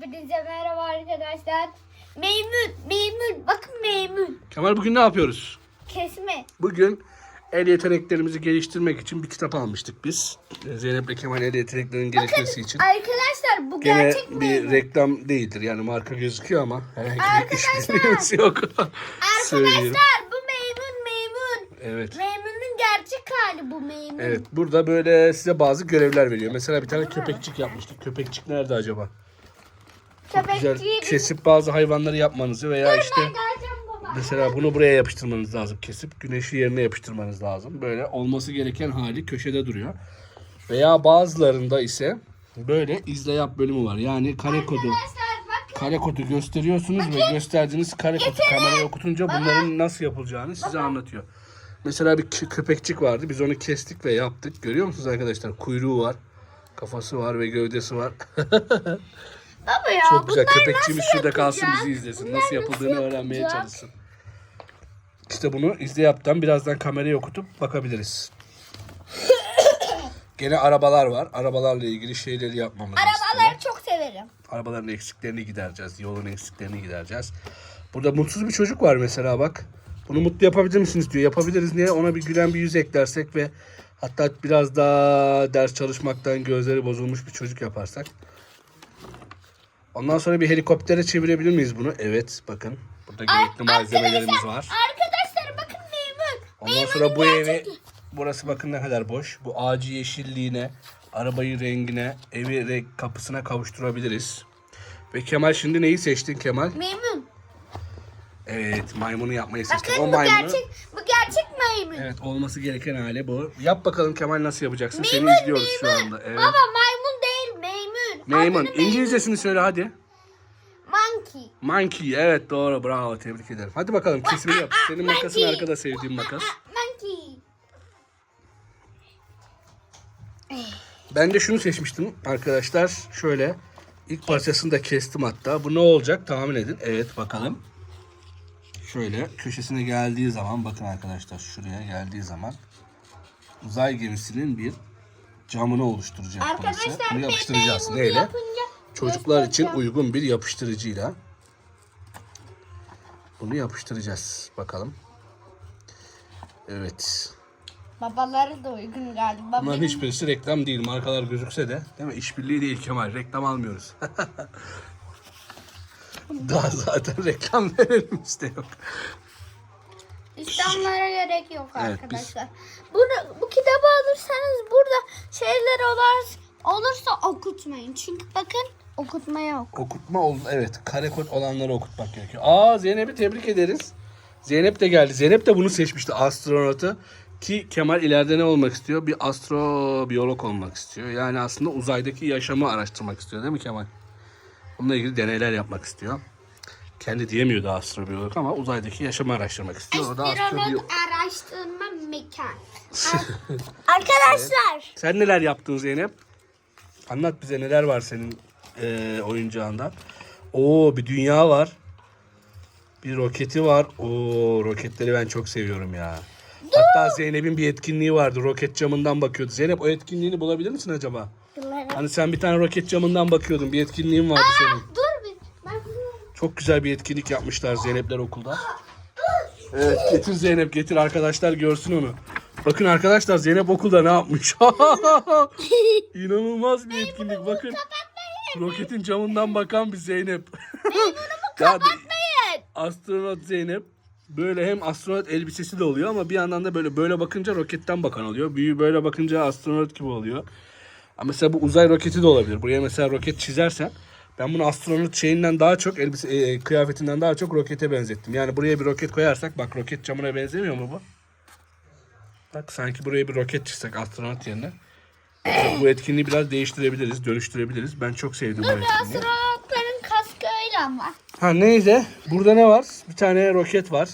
Hepinize merhaba arkadaşlar. Meymun, meymun. Bakın meymun. Kemal bugün ne yapıyoruz? Kesme. Bugün el yeteneklerimizi geliştirmek için bir kitap almıştık biz. Zeynep'le Kemal el yeteneklerinin gelişmesi için. Arkadaşlar bu Gene gerçek bir reklam değildir yani marka gözüküyor ama herhangi bir Arkadaşlar. işbirliğimiz yok. Arkadaşlar bu meymun meymun. Evet. Meymunun gerçek hali bu meymun. Evet burada böyle size bazı görevler veriyor. Mesela bir tane köpekçik yapmıştık. Köpekçik nerede acaba? Güzel Köpekçiyi bir... kesip bazı hayvanları yapmanızı veya işte. Mesela bunu buraya yapıştırmanız lazım kesip güneşi yerine yapıştırmanız lazım. Böyle olması gereken hali köşede duruyor. Veya bazılarında ise böyle izle yap bölümü var. Yani kare kodu bakın. kare kodu gösteriyorsunuz ve gösterdiğiniz kare kodu kameraya okutunca bunların nasıl yapılacağını size anlatıyor. Mesela bir kö- köpekçik vardı. Biz onu kestik ve yaptık. Görüyor musunuz arkadaşlar? Kuyruğu var. Kafası var ve gövdesi var. Baba ya Çok güzel. bunlar Köpekçiğimiz nasıl şurada kalsın bizi izlesin. Bunlar Nasıl yapıldığını nasıl öğrenmeye çalışsın. İşte bunu izle yaptan birazdan kameraya okutup bakabiliriz. Gene arabalar var. Arabalarla ilgili şeyleri yapmamız istiyor. Arabaları çok severim. Arabaların eksiklerini gidereceğiz. Yolun eksiklerini gidereceğiz. Burada mutsuz bir çocuk var mesela bak. Bunu mutlu yapabilir misiniz diyor. Yapabiliriz. Niye? Ona bir gülen bir yüz eklersek ve hatta biraz daha ders çalışmaktan gözleri bozulmuş bir çocuk yaparsak. Ondan sonra bir helikoptere çevirebilir miyiz bunu? Evet bakın. Burada gerekli malzemelerimiz var. Arkadaşlar bakın meymun. Ondan sonra bu evi burası bakın ne kadar boş. Bu ağacı yeşilliğine, arabayı rengine, evi renk kapısına kavuşturabiliriz. Ve Kemal şimdi neyi seçtin Kemal? Meymun. Evet maymunu yapmayı seçtik. Bakın o bu maymunu gerçek bu gerçek maymun. evet olması gereken hali bu. Yap bakalım Kemal nasıl yapacaksın? Seni izliyoruz şu anda. Evet. Baba meymun. Maymun. Adını. İngilizcesini söyle hadi. Monkey. Monkey. Evet doğru. Bravo. Tebrik ederim. Hadi bakalım kesimini yap. Senin makasın Monkey. arkada sevdiğim makas. Monkey. Ben de şunu seçmiştim arkadaşlar. Şöyle ilk parçasını da kestim hatta. Bu ne olacak tahmin edin. Evet bakalım. Şöyle köşesine geldiği zaman bakın arkadaşlar şuraya geldiği zaman uzay gemisinin bir camını oluşturacak burası. Arkadaşlar Bunu yapıştıracağız. meymunu Neyle? yapınca Çocuklar için uygun bir yapıştırıcıyla. Bunu yapıştıracağız. Bakalım. Evet. Babaları da uygun galiba. Bunların Benim- hiçbirisi reklam değil. Markalar gözükse de. Değil mi? İşbirliği değil Kemal. Reklam almıyoruz. Daha zaten reklam verilmiş de yok. İslamlara gerek yok Evet, arkadaşlar. Bunu, bu kitabı alırsanız burada şeyler olur, olursa okutmayın. Çünkü bakın okutma yok. Okutma ol evet kare kod olanları okutmak gerekiyor. Aa Zeynep'i tebrik ederiz. Zeynep de geldi. Zeynep de bunu seçmişti astronotu. Ki Kemal ileride ne olmak istiyor? Bir astrobiyolog olmak istiyor. Yani aslında uzaydaki yaşamı araştırmak istiyor değil mi Kemal? Bununla ilgili deneyler yapmak istiyor. Kendi diyemiyordu astrobiyolog ama uzaydaki yaşamı araştırmak istiyor. O da astrobiyolog. Astronot araştırma mekan. Arkadaşlar. Sen neler yaptın Zeynep? Anlat bize neler var senin eee, oyuncağında. Oo bir dünya var. Bir roketi var. Oo roketleri ben çok seviyorum ya. Hatta Zeynep'in bir etkinliği vardı. Roket camından bakıyordu. Zeynep o etkinliğini bulabilir misin acaba? Hani sen bir tane roket camından bakıyordun. Bir etkinliğin vardı senin. Dur Çok güzel bir etkinlik yapmışlar Zeynepler okulda. Evet getir Zeynep getir arkadaşlar görsün onu. Bakın arkadaşlar Zeynep okulda ne yapmış? İnanılmaz bir etkinlik bakın. Roketin camından bakan bir Zeynep. ya, astronot Zeynep böyle hem astronot elbisesi de oluyor ama bir yandan da böyle böyle bakınca roketten bakan oluyor. Büyüğü böyle bakınca astronot gibi oluyor. Ama mesela bu uzay roketi de olabilir. Buraya mesela roket çizersen ben bunu astronot şeyinden daha çok elbise e, kıyafetinden daha çok rokete benzettim. Yani buraya bir roket koyarsak bak roket camına benzemiyor mu bu? Bak sanki buraya bir roket çizsek astronot yerine. Bu etkinliği biraz değiştirebiliriz, dönüştürebiliriz. Ben çok sevdim bu etkinliği. Astronotların kaskı öyle ama. Ha neyse burada ne var? Bir tane roket var.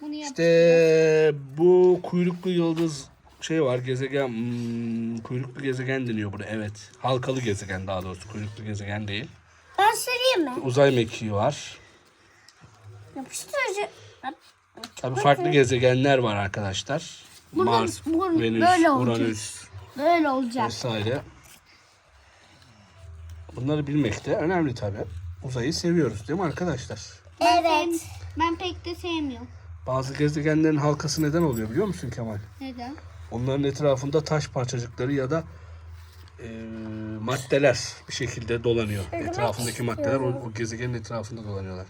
Bunu. İşte bu kuyruklu yıldız şey var gezegen hmm, kuyruklu gezegen deniyor burada evet halkalı gezegen daha doğrusu kuyruklu gezegen değil Ben söyleyeyim mi? uzay mekiği var Yapıştırıcı. tabi farklı gezegenler var arkadaşlar Bunun- Mars bunun Venüs böyle. Uranüs Böyle olacak. vesaire Bunları bilmek de önemli tabii. Uzayı seviyoruz değil mi arkadaşlar? Evet. Ben pek de sevmiyorum. Bazı gezegenlerin halkası neden oluyor biliyor musun Kemal? Neden? Onların etrafında taş parçacıkları ya da e, maddeler bir şekilde dolanıyor. Etrafındaki maddeler o, o gezegenin etrafında dolanıyorlar.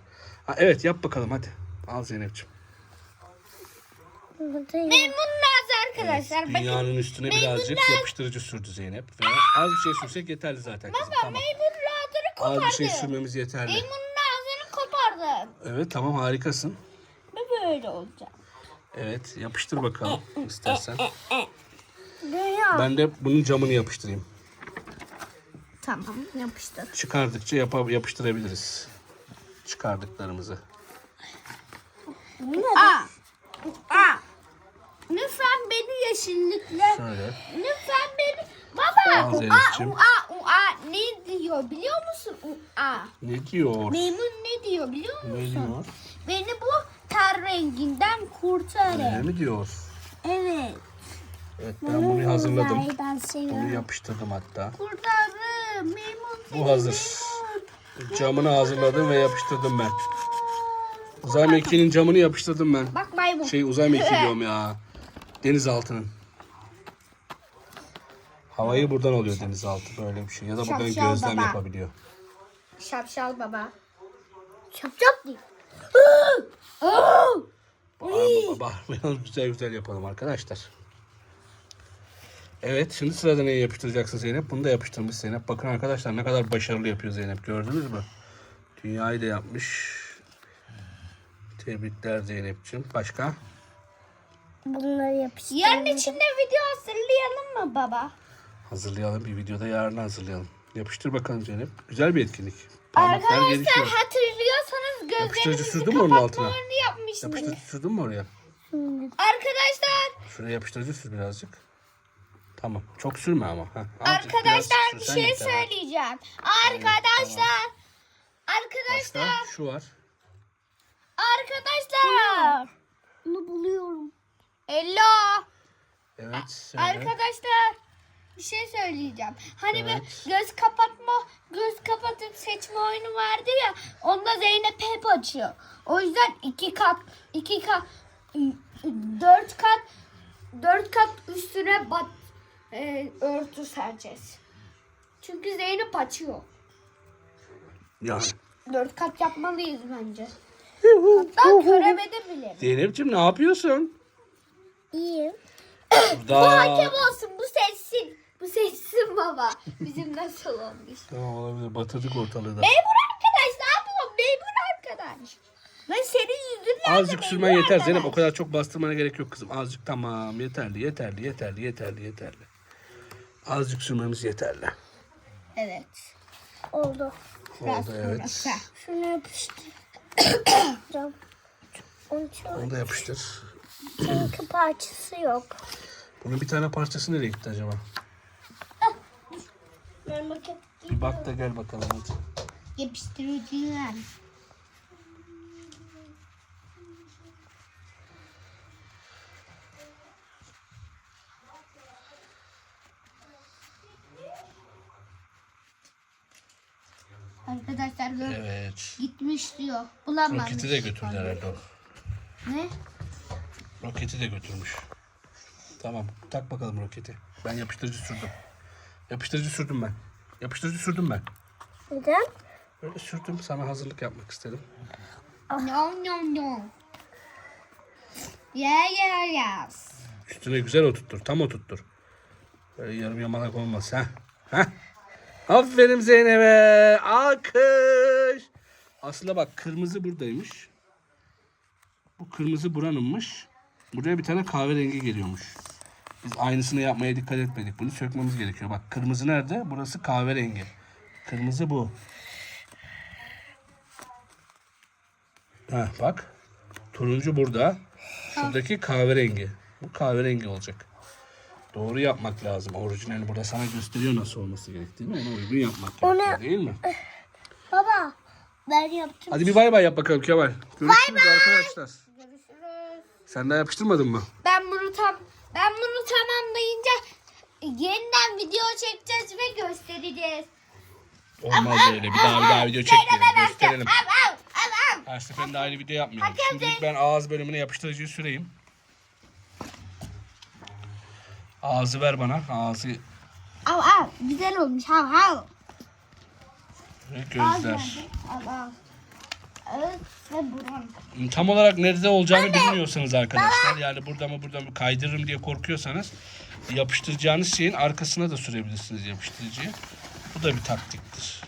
Ha, evet yap bakalım hadi. Al Zeynep'ciğim. Memnun Naz arkadaşlar. Bakın Dünyanın üstüne birazcık yapıştırıcı sürdü Zeynep. Ve az bir şey sürsek yeterli zaten kızım. Tamam. Memnun Nazar'ı Az bir şey kopardı. sürmemiz yeterli. Memnun Nazar'ı kopardı. Evet tamam harikasın. Bu böyle olacak. Evet yapıştır bakalım istersen. Dünya. Ben de bunun camını yapıştırayım. Tamam yapıştır. Çıkardıkça yapa, yapıştırabiliriz. Çıkardıklarımızı. Aa. Aa. Lütfen beni yeşillikle. Şöyle. Lütfen beni. Baba. Al Zeynep'ciğim. ua, ua. Ne diyor biliyor musun? Ua. Ne diyor? Memnun ne diyor biliyor musun? Ne diyor? Beni bu ter renginden Öyle kurtarın. mi diyor? Evet. Evet ben bunu hazırladım. Ben Bunu yapıştırdım hatta. Kurtarın. Memnun. Bu hazır. Camını hazırladım ve yapıştırdım ben. Uzay mekiğinin camını yapıştırdım ben. Bak maymun. Şey uzay mekiği diyorum ya. Denizaltının. Havayı buradan alıyor denizaltı böyle bir şey. Ya da buradan Şapşal gözlem baba. yapabiliyor. Şapşal baba. Şapşal değil. Bağırma bağırmayalım güzel güzel yapalım arkadaşlar. Evet şimdi sırada neyi yapıştıracaksın Zeynep? Bunu da yapıştırmış Zeynep. Bakın arkadaşlar ne kadar başarılı yapıyor Zeynep gördünüz mü? Dünyayı da yapmış. Tebrikler Zeynep'ciğim. Başka? Bunları yapıştır. Yarın içinde video hazırlayalım mı baba? Hazırlayalım bir videoda yarın hazırlayalım. Yapıştır bakalım Zeynep. Güzel bir etkinlik. Parmaklar Arkadaşlar gelişiyor. hatırlıyorsanız Yapıştırıcı gözlerinizi sürdün mü onun altına? kapatmalarını yapmıştım. Yapıştırıcı sürdün mü oraya? Arkadaşlar, Şuraya yapıştırıcı sür birazcık. Tamam. Çok sürme ama. Azıcık arkadaşlar bir şey söyleyeceğim. Arkadaşlar, Başka arkadaşlar, şu var. arkadaşlar. Bunu buluyorum. Hello. Evet. Söyle. Arkadaşlar bir şey söyleyeceğim. Hani Evet. bir göz kapatma, göz kapatıp seçme oyunu vardı ya. Onda Zeynep hep açıyor. O yüzden iki kat, iki kat, dört kat, dört kat üstüne bat, e, örtü sereceğiz. Çünkü Zeynep açıyor. Yani. Dört kat yapmalıyız bence. Hatta köremede bile. Zeynep'ciğim ne yapıyorsun? İyi. Bu hakem olsun. Bu seçsin. Bu seçsin baba. Bizim nasıl olmuş. Tamam olabilir. Batırdık ortalığı da. Memur arkadaş ne yapıyorsun? Memur arkadaş. Ben senin yüzünden de Azıcık memur sürmen yeter arkadaş. Zeynep. O kadar çok bastırmana gerek yok kızım. Azıcık tamam. Yeterli, yeterli, yeterli, yeterli, yeterli. Azıcık sürmemiz yeterli. Evet. Oldu. Oldu evet. Şunu yapıştır. Onu da yapıştır. Çünkü parçası yok. Bunun bir tane parçası nereye gitti acaba? Ben bakayım. Bir bak da gel bakalım hadi. Yapıştırıcılar. Arkadaşlar gör Diyor. Bulamamış. Roketi de götürdü herhalde o. Ne? Roketi de götürmüş. Tamam tak bakalım roketi. Ben yapıştırıcı sürdüm. Yapıştırıcı sürdüm ben. Yapıştırıcı sürdüm ben. Neden? Öyle sürdüm sana hazırlık yapmak istedim. No no no. Yeah yeah yes. Üstüne güzel oturttur. Tam oturttur. Böyle yarım yamalak olmaz. ha. Ha? Aferin Zeynep'e. Alkış. Aslında bak kırmızı buradaymış. Bu kırmızı buranınmış. Buraya bir tane kahverengi geliyormuş. Biz aynısını yapmaya dikkat etmedik. Bunu sökmemiz gerekiyor. Bak kırmızı nerede? Burası kahverengi. Kırmızı bu. Ha bak. Turuncu burada. Şuradaki kahverengi. Bu kahverengi olacak. Doğru yapmak lazım. Orijinali burada sana gösteriyor nasıl olması gerektiğini. Ona uygun yapmak gerekiyor değil mi? Ben yaptım. Hadi bir bay bay yap bakalım Kemal. Görüşürüz arkadaşlar. Görüşürüz. Sen daha yapıştırmadın mı? Ben bunu tam ben bunu tamamlayınca yeniden video çekeceğiz ve göstereceğiz. Olmaz öyle. Bir daha bir daha video çekmeyelim. Gösterelim. Av av. Her seferinde ayrı video yapmayalım. Şimdilik ben ağız bölümüne yapıştırıcıyı süreyim. Ağzı ver bana. Ağzı Av av. Güzel olmuş. Av av. ve gözler. Evet ve. Tam olarak nerede olacağını bilmiyorsanız arkadaşlar. Yani burada mı burada mı kaydırırım diye korkuyorsanız yapıştıracağınız şeyin arkasına da sürebilirsiniz yapıştırıcıyı. Bu da bir taktiktir.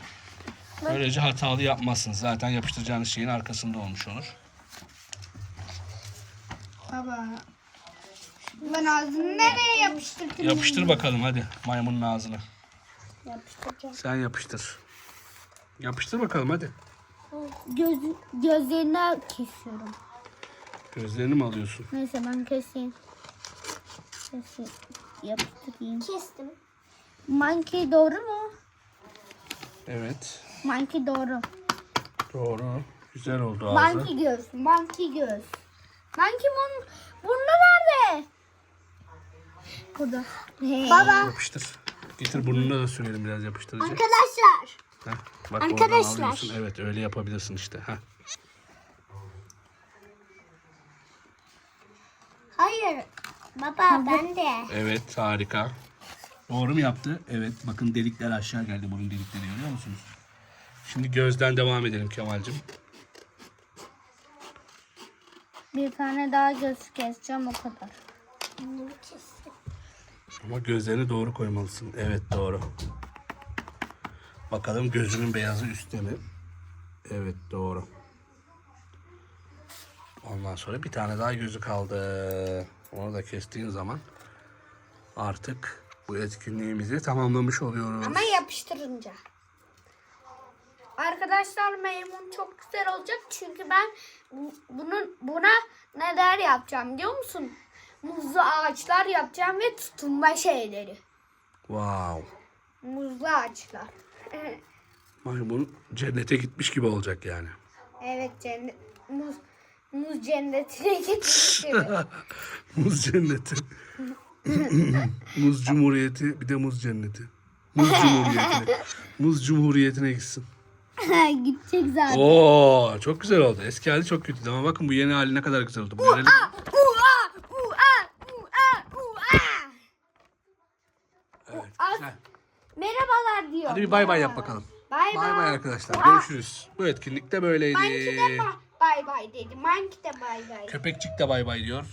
Böylece hatalı yapmazsınız. Zaten yapıştıracağınız şeyin arkasında olmuş olur. Baba. Ben ağzını nereye yapıştırdım? Yapıştır bakalım hadi maymunun ağzını. Yapıştıracağım. Sen yapıştır. Yapıştır bakalım hadi. Göz, gözlerini kesiyorum. Gözlerini mi alıyorsun? Neyse ben keseyim. Keseyim. Yapıştırayım. Kestim. Monkey doğru mu? Evet. Monkey doğru. Doğru. Güzel oldu ağzı. Monkey göz. Monkey göz. Monkey bun, burnu nerede? Burada. Baba. Yapıştır. Getir burnuna da sürelim biraz yapıştırıcı. Arkadaşlar. Heh, bak oradan Arkadaşlar. alıyorsun. Evet öyle yapabilirsin işte. Heh. Hayır. Baba ben de. Evet harika. Doğru mu yaptı? Evet bakın delikler aşağı geldi burun delikleri görüyor musunuz? Şimdi gözden devam edelim Kemal'cim. Bir tane daha göz keseceğim o kadar. Ama gözlerini doğru koymalısın. Evet doğru. Bakalım gözünün beyazı üstte mi? Evet doğru. Ondan sonra bir tane daha gözü kaldı. Onu da kestiğin zaman artık bu etkinliğimizi tamamlamış oluyoruz. Ama yapıştırınca. Arkadaşlar maymun çok güzel olacak çünkü ben bu- bunun buna neler yapacağım biliyor musun? Muzlu ağaçlar yapacağım ve tutunma şeyleri. Wow. Muzlu ağaçlar. Maymun cennete gitmiş gibi olacak yani. evet cennet muz muz cennetine gitmiş gibi. Muz cenneti. muz cumhuriyeti bir de muz cenneti. Muz cumhuriyetine. Muz cumhuriyetine gitsin. Gidecek zaten. Oo çok güzel oldu. Eski hali çok kötüydü ama bakın bu yeni hali ne kadar güzel oldu. Bu. Ua, ua, ua, ua. Evet, Az- güzel. Diyor. Hadi bir bay bay yap bakalım. Bay Bay bay bay. arkadaşlar. Görüşürüz. Bu etkinlik de böyleydi. Monkey de ba- bay bay dedi. Monkey de bay bay. Köpekçik de bay bay diyor.